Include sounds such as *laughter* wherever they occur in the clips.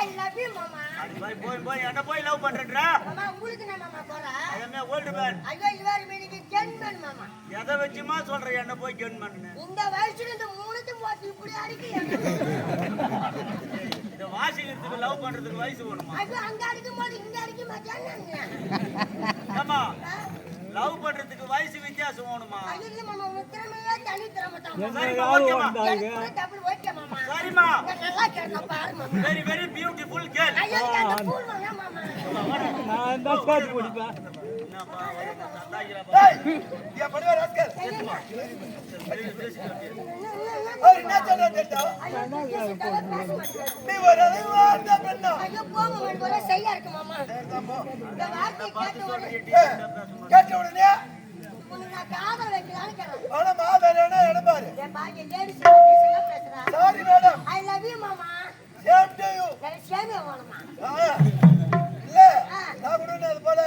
I love you மாமா போய் போய் போய் என்ன போய் லவ் பண்றா மாமா உங்களுக்கு நான் மாமா போறேன். என்ன ஓல்டு மேன் ஐயோ இவர் மீனிக்கு ஜென்மன் மாமா எதை வச்சுமா சொல்ற என்ன போய் பண்ணு இந்த வயசுல இந்த மூணுத்தையும் போட்டு இப்படி அடிக்க இந்த வாசிக்கிறதுக்கு லவ் பண்றதுக்கு வயசு வேணுமா? ஐயோ அங்க அடிக்கும் போது இங்க அடிக்க மாட்டேன்னு ஆமா. லவ் பண்றதுக்கு வயசு வித்தியாசம் வேணுமா? இல்ல மாமா. உங்க திறமையே தனி திறமை தான் ஓகேமா நல்லா கேட்டா வெரி வெரி பியூட்டிஃபுல் கேர்ள் நான் தான் பாட்டு பிடிப்பேன் நீ ஒரு பெண்ணா ஐயோ போங்க இருக்கு மாமா இந்த வார்த்தை கேட்ட உடனே கேட்ட உடனே உனக்கு நான் காதல் ஆனா என் பாக்கி லேடிஸ் பேசுறா sorry madam I love you மாமா சேம் டு யூ எனக்கு வேணுமா இல்ல நான் கூட அது போல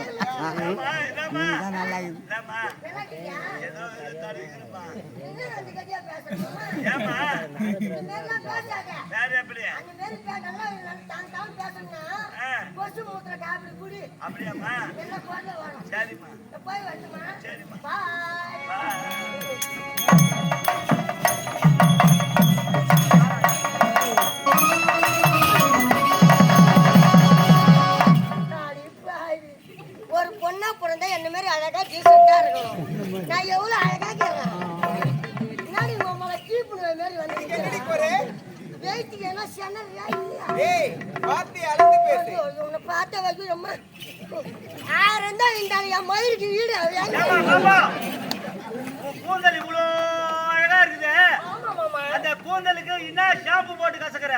வேணும் சரிம்மா நான் போய் வரட்டுமா சரிம்மா. கூந்தலுக்கு என்ன ஷாம்பு போட்டு கசக்குற?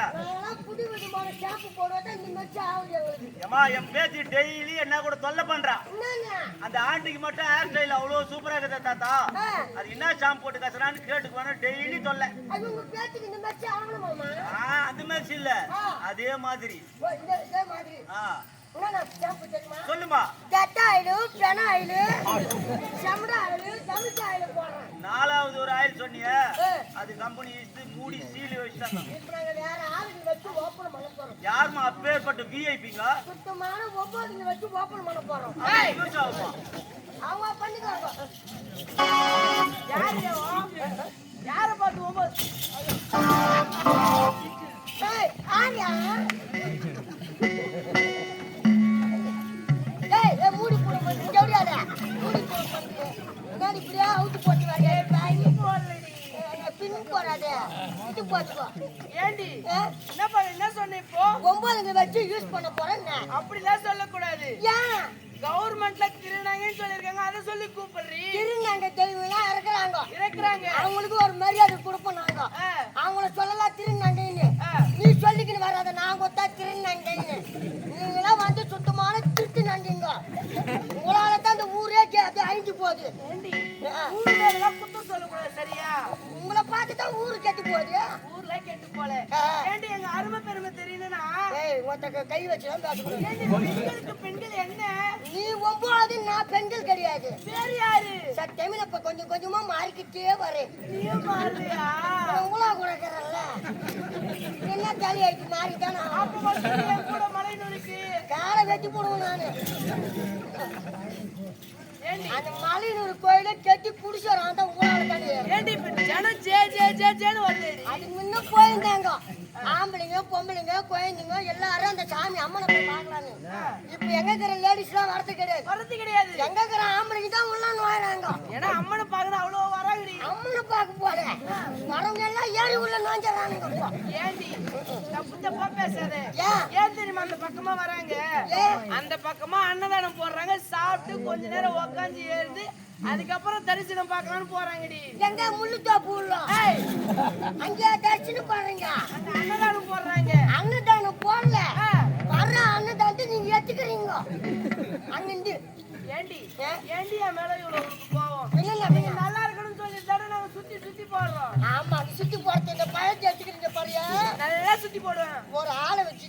ஏம்மா என் பேத்தி டெய்லி என்ன கூட தொல்லை பண்றா. அந்த ஆண்டிக்கு மட்டும் ஹேர் ஸ்டைல் அவ்வளோ சூப்பரா இருக்குது தாத்தா. அது என்ன ஷாம்பு போட்டு கசறான்னு கேட்டுக்கு வேணும் டெய்லி தொல்லை. அந்த மாதிரி இல்ல. அதே மாதிரி. சொல்லுமா கெட்ட ஆயிலு பெண ஆயிலு செம்மட ஆயிலு தமிழ் ஆயிலு போடுறேன். நாலாவது ஒரு ஆயில் சொன்னியே ஆ. அது கம்பெனி இழுத்து மூடி சீலி வச்சுட்டாங்க. யாருமா அப்பேற்பட்ட விஐபிங்க சுத்தமான ஒவ்வொருங்க வச்சு ஓப்பன் பண்ண போறோம். யூஸ் ஆகுமா அவங்க பண்ணிக்காங்க. யாரு யார? பார்த்து ஒவ்வொரு ஆரியா? மூடி போடு, ஓடியாத. மூடி போடு. முன்னாடி இப்படியே அவுத்து பின் போடாத. இது. ஏண்டி? ஏய், என்ன பண்ண என்ன சொன்ன இப்போ? ஒன்பதுங்க வச்சு யூஸ் பண்ண போறேன் அப்படிலாம் சொல்லக்கூடாது. ஏன்? கவர்மெண்ட்ல திருநாங்கன்னு சொல்லிருக்காங்க அதை சொல்லி கூப்பிடுறீ. திருநாங்க தெய்வம்லாம் இறக்குறாங்க. அவங்களுக்கு ஒரு மரியாதை கொடுப்போம் நாங்க. அவங்கள சொல்லலாம் திருநங்கைன்னு. நீ சொல்லிக்கின்னு வராத நான் கொத்தா திருநங்கைன்னு. நீங்களாம் வந்து சுத்தமான திட்டு நண்டிங்க உங்களால தான் இந்த ஊரே அழிஞ்சு போகுது. ஊரு கெட்டு போகுது. ஊர்ல கெட்டு போல. ஏண்டி எங்க அருமை பெருமை ஏய் ஒருத்தக்க கை பெண்களுக்கு பெண்கள் என்ன? நீ ஒன்பது நான் பெண்கள் கிடையாது. வேறு யாரு? சத்தியமே இப்ப கொஞ்சம் கொஞ்சமா மாறிக்கிட்டே வரேன். நீயும் மாறுறியா உங்களா கொடுக்கறல்ல என்ன தலி ஆயிட்டு மாறிட்டானா அப்ப கூட வெட்டி போடுவேன் நானு. அந்த மலையனூர் கோயில கெட்டி புடிச்சாரு அந்த ஊரால தண்ணி ஏண்டி இப்ப ஜனம் ஜே ஜே ஜே ஜேன்னு வருது. அது முன்ன போயிருந்தாங்க ஆம்பளைங்க பொம்பளைங்க குழந்தைங்க எல்லாரும் அந்த சாமி அம்மனை போய் பார்க்கலான்னு இப்ப எங்க இருக்கிற லேடிஸ் எல்லாம் வரது கிடையாது. வரது கிடையாது. எங்க இருக்கிற ஆம்பளைங்க தான் உள்ள நோயிறாங்க ஏன்னா அம்மனை பார்க்கணும் அவ்வளவு வராங்கடி அம்மனை பார்க்க போல வரவங்க எல்லாம் ஏறி உள்ள நோஞ்சிடறானுங்க ஏண்டி தப்பு தப்பா பேசாத. ஏன்? தெரியுமா அந்த பக்கமா வராங்க? அந்த பக்கமா அன்னதானம் போடுறாங்க. சாப்பிட்டு கொஞ்ச நேரம் உக்காந்து எழுந்து அதுக்கப்புறம் தரிசனம் பார்க்கலாம்னு போறாங்கடி. எங்க முள்ளு தோப்பு அங்கே தரிசனம் பாருங்க அந்த அன்னதானம் போடுறாங்க. அன்னதானம் போடல. வர்ற அன்னதானத்தை நீங்க எடுத்துக்கிறீங்க அங்கிருந்து ஏண்டி? ஏண்டி என் மேல இவ்வளவு கோவம்? நல்லா தானே நாங்க சுத்தி சுத்தி போடுறோம். ஆமா அது சுத்தி போறது இந்த பழத்தை எடுத்துக்கிறீங்க பாருயா நல்லா சுத்தி போடுவேன். ஒரு ஆளை வச்சு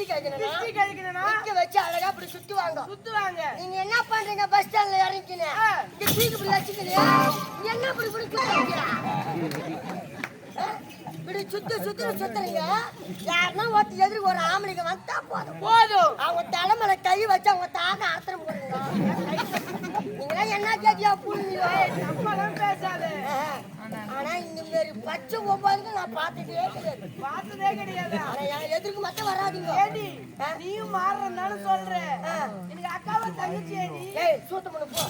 கேட்கணும் சுத்தி கழிக்கணும்னா நிக்க வச்சு அழகா அப்படி சுத்துவாங்க சுத்துவாங்க. நீங்க என்ன பண்றீங்க பஸ் ஸ்டாண்ட்ல இறங்கிக்கினு ஆ. இந்த தூக்கி இப்படி என்ன இப்படி இப்படி? இப்படி சுத்து சுத்து சுத்துறீங்க? யாருன்னா ஒருத்தர் எதிர்க்கு ஒரு ஆம்பளைங்க வந்தா போதும். போதும். அவங்க தலைமையில கை வச்சு அவங்க தாக்க அர்த்தம் போடுங்க நீங்களா என்ன கேட்டியா தப்பாலாம் பேசாத. ஆனா இந்த மாதிரி பச்சை ஒப்பாதுக்கு நான் பார்த்ததே கிடையாது. பார்த்ததே கிடையாது. ஆனா என் எதிர்க்கு மட்டும் வராதீங்க. நீயும் மாறுறதுனால சொல்ற. எனக்கு அக்காவை தங்கச்சி ஏய் சூத்த பண்ணு போ.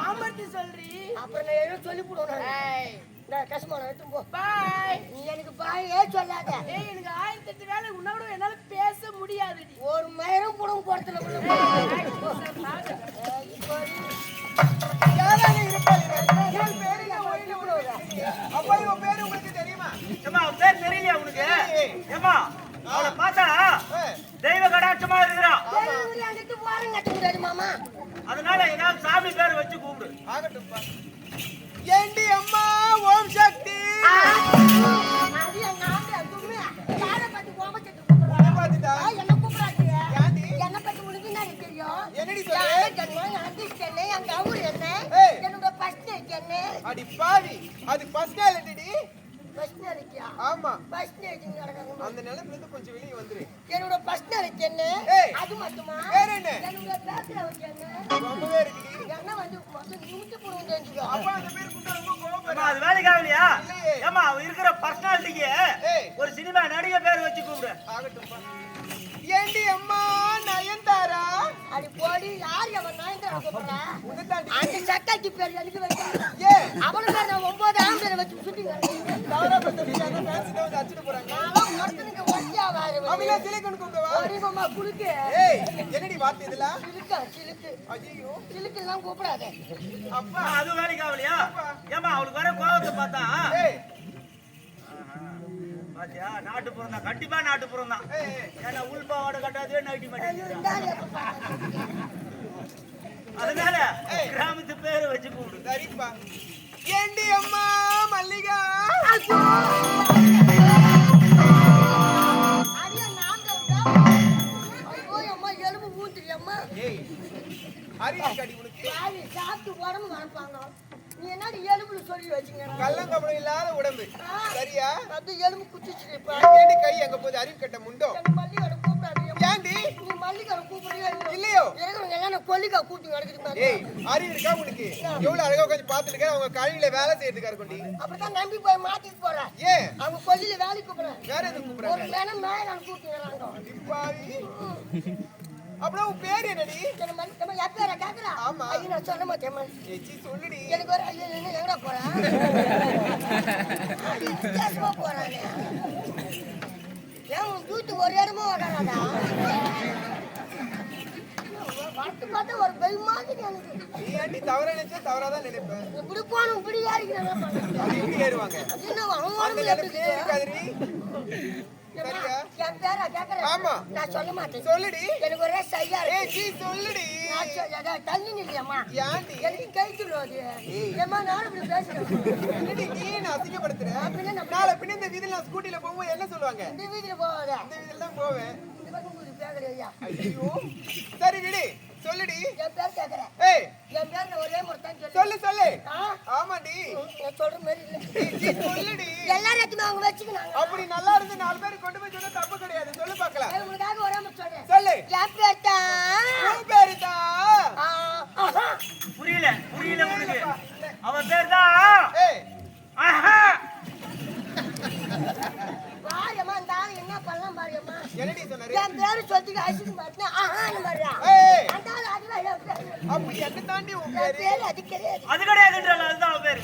மாமர்த்தி சொல்றி. அப்புறம் நான் எழுத சொல்லி போடுவேன் நான் கஷ்டமான எடுத்து போ. பாய். நீ எனக்கு பாயே சொல்லாத. ஏய் எனக்கு ஆயிரத்தி எட்டு வேலை உன்னோட என்னால பேச முடியாதுடி ஒரு மயிரும் புடம் போடுறதுல? அப்பா இவன் பேரு உங்களுக்கு தெரியுமா? ஏம்மா, அவன் பேர் தெரியலையா உனக்கு? ஏமா அவளை பார்த்தா தெய்வ கடாட்சமா இருக்கிறான். முடியாது மாமா. அதனால ஏதாவது சாமி பேர் வச்சு கூப்பிடு ஆகட்டும்ப்பா. பத்தி உனக்கு என்ன தெரியும்? என்னடி எனக்கு என்ன? அது பர்சனாலிட்டி இருக்கியா? ஆமா. ஃபர்ஸ்ட் நடக்கணும் அந்த நிலைமையில இருந்து கொஞ்சம் வெளியே வந்துரு. என்னோட இருக்கு என்ன? ஏய். அது மட்டுமா? வேற என்ன? என்னோட பேக்ல வச்சு என்ன? ரொம்பவே இருக்குடி என்ன வந்து மொத்தம் நிமிட்டு போடுவோம் தெரிஞ்சுக்கோ அப்பா அந்த பேர் கூட்டா ரொம்ப கோபப்படுறா அது வேலைக்கு ஆகலையா. ஏமா அவன் இருக்கிற பர்சனாலிட்டிக்கு ஏய். ஒரு சினிமா நடிகை பேர் வச்சு கூப்பிடு. ஆகட்டும்ப்பா. ஏண்டி அம்மா நயன்தாரா? அது போடி யார் அவன் நாயந்திரா கூப்பிடுறா அந்த சக்காத்தி பேர் எனக்கு வைக்காத ஏ அவனுக்கு நான் ஒன்பது ஆம்பளை வச்சு சுட்டி என்னடி வார்த்தை இதெல்லாம் சிலுக்கா சிலுக்கு ஐயோ சிலுக்கு எல்லாம் கூப்பிடாத அப்பா அது வேலைக்கு ஆகலையா ஏமா அவளுக்கு வர கோபத்தை பார்த்தா ஏய் பாத்தியா நாட்டுப்புறம் தான் கண்டிப்பா நாட்டுப்புறம் தான் ஏய், ஏன்னா உள்பாவோட கட்டாதே நைட்டி மாட்டேங்கிறான் இருந்தாலும் அதனால கிராமத்து பேரை வச்சு கூப்பிடு சரிப்பா கடி உனக்கு. பாவி சாப்பிட்டு உடம்பு வளர்ப்பாங்க நீ என்னடி எலும்புல சொல்லி வச்சுங்க கள்ளங்கபடம் இல்லாத உடம்பு. சரியா? அது எலும்பு ஏண்டி கை எங்க போகுது? அறிவு கட்ட முண்டோ? ஏண்டி? இல்லையோ? இருக்கிறவங்க எல்லாம் கொல்லிக்கா கூட்டி நடக்குது பாரு. ஏய் அறிவு இருக்கா உனக்கு எவ்வளவு அழகா உட்காந்து பாத்துட்டு இருக்க அவங்க கழிவுல வேலை செய்யறதுக்கா இருக்கும்டி அப்படிதான் நம்பி போய் மாத்திட்டு போறேன். ஏன்? அவங்க கொல்லியில வேலைக்கு கூப்பிடுறேன். வேற எதுவும் ஒரு கூப்பிடுறாங்க வேணும் மேல கூப்பிட்டுறாங்க அடிப்பாவி. அப்படின்னா உன் பேர் என்னடி? என் பேரை கேட்கறா ஆமா. ஐயோ நான் சொல்ல மாட்டேன் சொல்லுடி. எனக்கு ஒரு ஐயோ எங்கடா *laughs* போறேன். ஏன் உன் தூத்து ஒரு இடமும் வராதா பார்த்து பார்த்து ஒரு பை மாதிரி எனக்கு நீ ஏண்டி தவறா நினைச்சா தவறாதான் நினைப்பேன். இப்படி போகணும் இப்படி ஏறுவாங்க. அது என்ன அவன் அந்த உடம்புல எப்படி நினைப்பே இருக்கு? இருக்காதுடி. சரியா? என் பேரா கேட்கறேன் ஆமா. நான் சொல்ல மாட்டேன். சொல்லுடி. எனக்கு ஒரே சையா இருக்கு. ஏச்சி சொல்லுடி. நான் தள்ளி நில்லையம்மா. ஏண்டி? எனக்கு கைக்குள்ள அது. ஏம்மா நானும் இப்படி பேசுறேன். என்னடி நீ என்ன அசிங்கப்படுத்துற? நான் நாளை பின்ன இந்த வீதியில நான் ஸ்கூட்டில போகும்போது என்ன சொல்லுவாங்க? இந்த வீதியில போகாத. இந்த வீதியில தான் போவேன். ஐயா. ஐயோ. சரி விடு. சொல்லுடி. என் பேர் கேட்கறேன் ஏய். என் பேர் ஒரே முறை தான் சொல்லு சொல்லு. சொல்லு ஆ? ஆமாடி நான் சொல்ற மாதிரி இல்லை. சொல்லுடி. எல்லாரும் அவங்க வச்சுக்கினாங்க அப்படி நல்லா இருந்து நாலு பேர் கொண்டு போய் சொன்னா தப்பு கிடையாது. சொல்லு பார்க்கலாம். உங்களுக்காக ஒரே முறை சொல்றேன். சொல்லு. என் பேர் தான் உன் பேரு தான் ஆ, ஆஹா. புரியல புரியல உனக்கு. அவ பேர் தான் ஏய். ஆஹா. வாயம்மா, இந்த ஆளு என்ன பண்ணலாம் பாரும்மா. என்னடி சொன்னாரு என் பேரு சொல்லிட்டு அசிங்க மாட்டினா, ஆஹான்னு அந்த ஆளு. அப்ப என்ன தாண்டி உன் பேரு பேரு அது கிடையாது. அது கிடையாதுன்றால அதுதான் அவ பேரு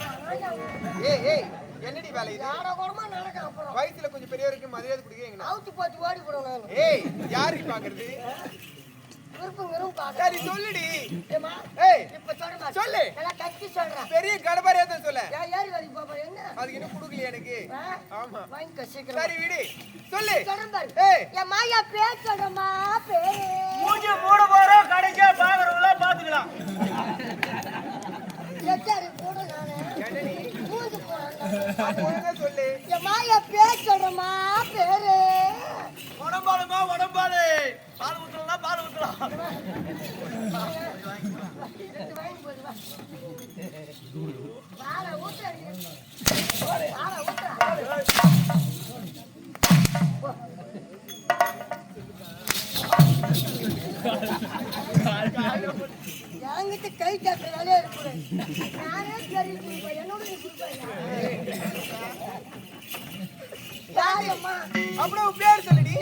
ஏய் ஏய் என்னடி வேலை இது நாடகமா நடக்கும் அப்புறம். வயசுல கொஞ்சம் பெரியவருக்கு மரியாதை கொடுக்கீங்க அவுத்து ஓடி போடுவேன் நானு. ஏய் யாரு பாக்குறது. சரி சொல்லுடி. இப்ப சொல்றேன் சொல்லு. கத்தி சொல்றேன் பெரிய கடப்பாரியா தான் சொல்ல. ஏறி வரைக்கும் போறேன் என்ன? அதுக்கு என்ன குடுக்கலையா எனக்கு? ஆமா. வாங்கிக்கோ சீக்கிரம். சரி விடு. சொல்லு. சொல்றேன் பாரு. ஏய். என் மாயா பேர் சொல்றமா பேரு. மூஞ்சி மூட போறோம் பாக்குறவங்கள பாத்துக்கலாம். போடு நானு. மூஞ்சி சொல்லு. என் மாயா பேர் சொல்றமா பேரு. உடம்பாலுமா உடம்பாலு பால் ஊத்துறா என்கிட்ட கை காட்டுற வேலையா இருக்கு நானே சரி கொடுப்பேன் என்னோட நீ கொடுப்பேன் உன் பேர் சொல்லுடி.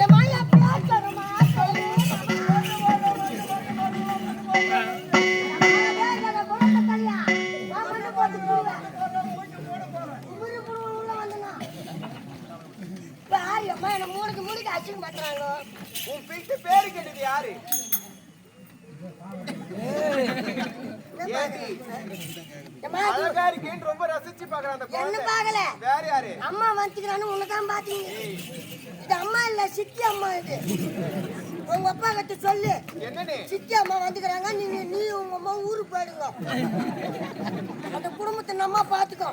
உன் வீட்டு பேரு கேட்டது யாரு? ரொம்ப ரசிச்சு பாக்குறான் அந்த என்ன பாக்கல வேற யாரு? அம்மா வந்துக்கிறான்னு உன்னதான் பாத்தீங்க இது அம்மா இல்ல சித்தி அம்மா இது. உங்க அப்பா கிட்ட சொல்லு. சித்தி அம்மா வந்துக்கிறாங்க. நீங்க நீ உங்க அம்மா ஊருக்கு போயிடுங்க. அந்த குடும்பத்தை நம்ம பாத்துக்கோ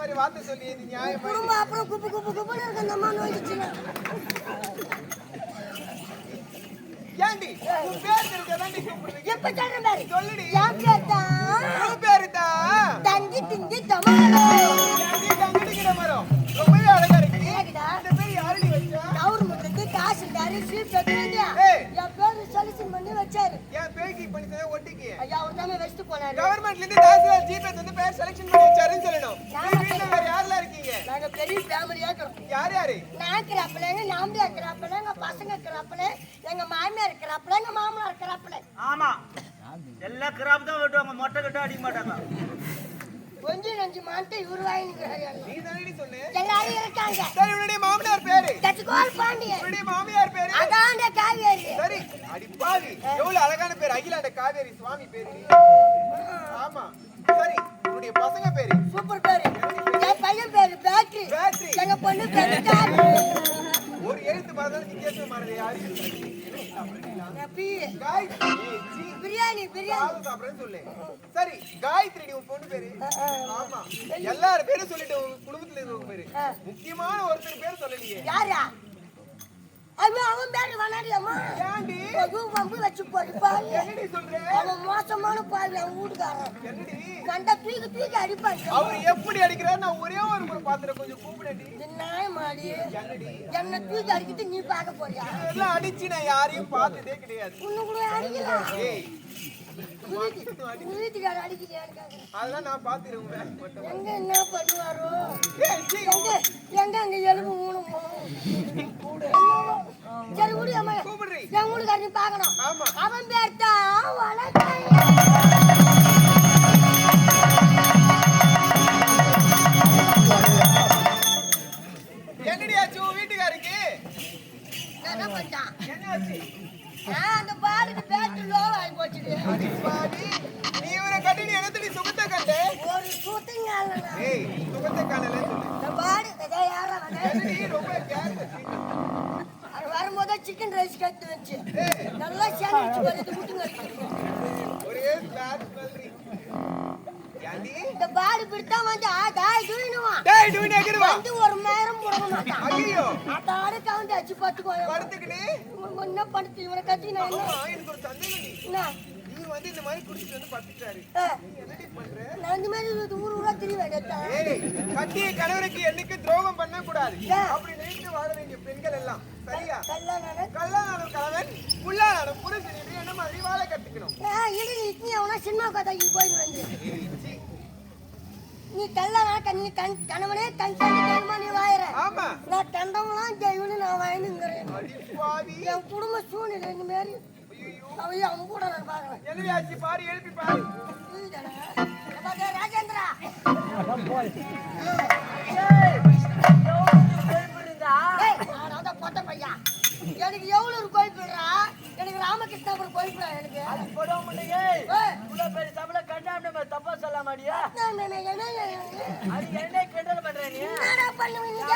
மாதிரி குடும்பம் அப்புறம் குப்பு குப்பு குப்புன்னு இருக்கு. அந்த அம்மா நோய்ச்சுன்னா ஏண்டி? உன் பேர் தெரிஞ்சாதான் கூப்பிடுறீங்க? எப்ப சொல்றேன் பாரு சொல்லுடி. என் பேர் தான் உன் பேரு தான் தங்கி திங்கி தமாலோ ஏண்டி தங்கிடுங்கிற மரம். கவர்மெண்ட்டுக்கு காசு தரி சீப் வைக்கிறாங்க ஏய். என் பேரு செலக்ஷன் பண்ணி வச்சாரு. என் பேருக்கு பண்ணி ஒட்டிக்கு ஐயா அவர் தானே வச்சுட்டு போனாரு. கவர்மெண்ட்ல இருந்து தாசில்தார் வந்து பேர் செலக்ஷன் பண்ணி வச்சாருன்னு சொல்லணும். வீட்டுல வேற யாரெல்லாம் இருக்கீங்க? நாங்க பெரிய ஃபேமிலியா இருக்கிறோம். யார் யாரு? நான் இருக்கிறாப்புல எங்க நாம்பியா இருக்கிறாப்புல எங்க பசங்க இருக்கிறாப்புல எங்க மாமியார் இருக்கிறாப்புல எங்க மாமனார் இருக்கிறாப்புல. ஆமா. எல்லா கிராப் தான் வெட்டுவாங்க. மொட்டை கட்ட அடிக்க மாட்டாங்க. கொஞ்சம் நஞ்சு மாட்டு வாங்கிக்கிறாரு நீ தானடி சொன்ன? எல்லாரும் இருக்காங்க சரி உன்னுடைய மாமனார் பேரு? கட்டுக்கோல் பாண்டியன். உன்னுடைய மாமியார் பேரு? அதாண்ட காவேரி. சரி அடி பாவி எவ்வளவு அழகான பேர்? அகிலாண்ட காவேரி சுவாமி பேரு. ஆமா. சரி உன்னுடைய பசங்க பேரு? சூப்பர் பேரு. என் பையன் பேரு பேட்டரி பேட்டரி. எங்க பொண்ணு பேரு பிரியாணி பிரியாணி சாப்பிடுறேன்னு சொல்லு. சரி காயத்ரி உன் பொண்ணு பேரு. ஆமா. எல்லாரும் பேரும் சொல்லிட்டு உங்க குடும்பத்துல இருக்கவங்க பேரு. முக்கியமான ஒருத்தர் பேர் சொல்லலையே. யாரா அவன் அவன் பேரு வனாடியம்மா வம்பு வச்சு போட்டு பாரு என்னடி சொல்ற? அவன் மோசமான பாரு அவன் வீட்டுக்காரன். கண்ட தூக்கி தூக்கி அடிப்பாங்க அவர் எப்படி அடிக்கிறாரு நான் ஒரே ஒரு முறை பாத்துறேன் கொஞ்சம் கூப்பிடடி. இது நாய் மாடி. என்னடி? என்ன தூக்கி அடிக்கிட்டு நீ பார்க்க போறியா? இதெல்லாம் அடிச்சு நான் யாரையும் பார்த்ததே கிடையாது. உன்னை கூட அடிக்கலாம். அதெல்லாம் நான் பாத்துருவேன் எங்க என்ன பண்ணுவாரோ? எங்க எங்க எலும்பு மூணுமோ? *laughs* சரி விடு அம்மா. என் வீட்டுக்காரர் பார்க்கணும். ஆமா. அவன் பேர் தான் என்னடி ரொம்ப வரும்போது சிக்கன் ரைஸ் கட்டு வச்சு நல்லா பேட் ஸ்மெல்றி ஏண்டி இந்த பாடு பிடித்தா வந்து ஆ டேய் வந்து ஒரு நேரம் முடங்க மாட்டான் ஐயோ அதாடு கவுந்து அச்சு பார்த்துக்கோ படுத்துக்கிட்டு என்ன பண்ணுது இவனை கத்தி நான் எனக்கு ஒரு சந்தேகம் டி. என்ன நீ இவர் வந்து இந்த மாதிரி குடிச்சிட்டு வந்து படுத்துட்டாரு ஆ, நீ என்னடி பண்ற நான் இந்த மாதிரி ஊர் ஊரா திரி வேண்டியதா ஏய் கட்டிய கணவருக்கு என்னைக்கு துரோகம் பண்ண கூடாது? அப்படி நினைத்து வாழ வேண்டிய பெண்கள் எல்லாம் கணவன் புல்லானாலும் புருஷன் இப்படி என்ன மாதிரி வாழ கத்துக்கணும் இடி இட்னி அவனா சினிமா கதைக்கு வந்து. நீ கண் கணவனே கண் கண்டிக்கணுமா நீ வாயிற ஆமா நான் தண்டவங்களாம் ஜெயிவனு நான் பாவி என் குடும்ப சூழ்நிலை இந்த மாதிரி. அவையும் அவங்க கூட நான் பாரு எழுப்பி பாரு ராஜேந்திரா பொட்ட பையன். எனக்கு எவ்வளவு ஒரு கோயில்டா எனக்கு ராமகிருஷ்ணாபுரம் கோயில்டா எனக்கு. ஏய், தப்பா சொல்ல மாட்டியா நான் என்ன- என்ன- என்ன- அது என்ன கிண்டல் பண்ற நீ? பண்ணுவீங்க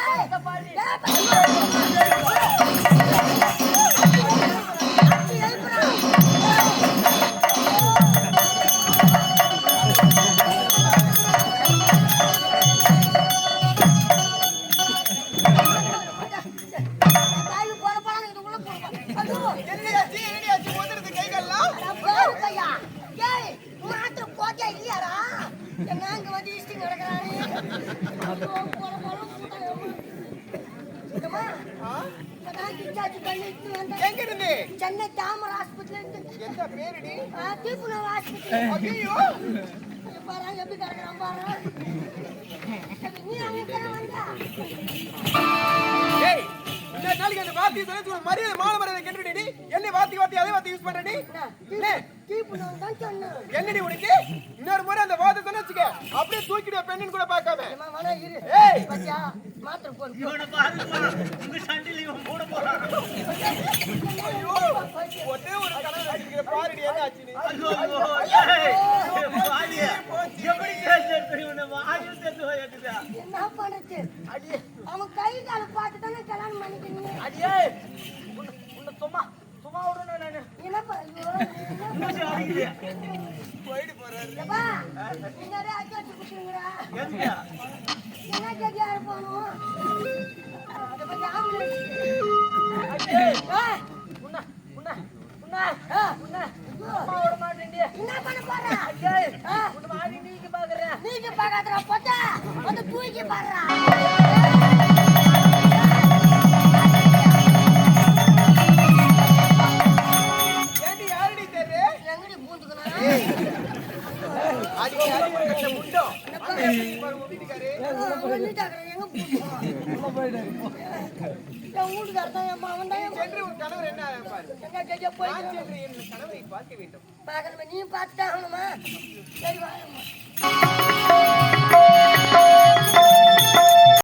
எங்க இருந்து சென்னை தாமரை ஆஸ்பத்திரியில இருந்து எந்த பேருடி? ஆ, தீப்புணர் ஆஸ்பத்திரி. ஐயோ பாரு எப்படி கிடக்குறான் பாரு. நீ அங்க வந்தா இந்த நாளைக்கு அந்த வார்த்தையை சொல்லி. உன் மரியாதை மான மரியாதை கெட்டுடி என்னை வார்த்தை வார்த்தை அதே வார்த்தை யூஸ் பண்றடி என்னடி உனக்கு? இன்னொரு முறை அந்த வார்த்தை சொன்ன வச்சுக்க. அப்படியே தூக்கிடுவ பெண்ணின் கூட பார்க்காம. ஏய். மாத்திரை போடு. இவனை பாருமா உங்க சண்டையில இவன் கூட போறான். ஐயோ ஒரே ஒரு கனவு அடிக்கிற பாருடி என்ன ஆச்சு நீ ஐயோ, ஐயோ, ஏய், வாடிய. எப்படி கேட்டு இவனை வாயில் சேர்த்து வைக்குதா என்ன பண்ணுச்சு? அவன் கை கால பார்த்து தானே கல்யாணம் பண்ணிக்கணும் அடியே உன்னை உன்னை சும்மா சும்மா விடணும் நானு என்னப்பா ஐயோ, என்ன மூச்சு அடிக்குது போயிட்டு போறாரு ஏப்பா, பின்னாடியே அடிச்சு அடிச்சு குடுத்துருங்கடா. எதுக்கு என்ன கதியா இருப்பானோ? அதை பத்தி ஆம்புலன்ஸ். அடியே ஏய், உன்னை உன்னை உன்னை ஆ, உன்னை சும்மா விட மாட்டேன்டி என்ன பண்ண போற? நீங்க பாக்குறேன் நீங்க பார்க்காதடா, பொட்டை. வந்து தூக்கி பாடுறா கணவரை பார்க்க வேண்டும் பார்க்கணுமா நீயும் பார்த்துட்டே ஆகணுமா சரி வாங்கம்மா